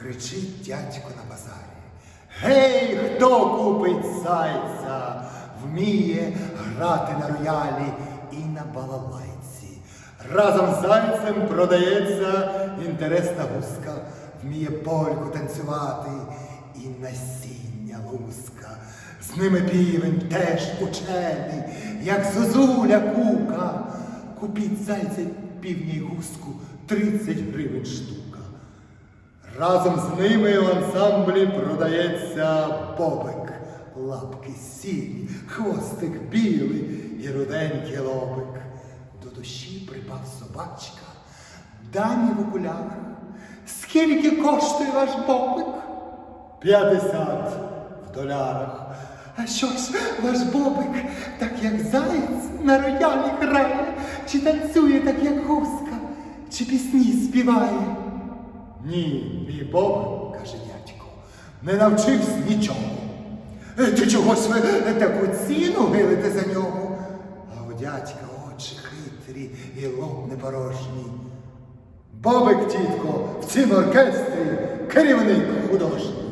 Кричить дядько на базарі. Гей, хто купить зайця, вміє грати на роялі і на балалайці. Разом з зайцем продається інтересна гуска, вміє польку танцювати і насіння луска. З ними півень теж учений, як зозуля кука. Купіть зайця півня й гуску, 30 гривень штука. Разом з ними в ансамблі продається бобик, лапки сірі, хвостик білий і руденький лобик. До душі припав собачка, дамі в окулярах. Скільки коштує ваш бобик? П'ятдесят в долярах. А що ж ваш бобик, так як заєць на роялі грає, чи танцює так, як гуска, чи пісні співає? Ні, мій Бог, каже дядько, не навчився нічого. Е, Ти чогось ви таку ціну гилите за нього? А у дядька очі хитрі і лоб непорожній. Бобик, тітко, в цім оркестрі керівник художній.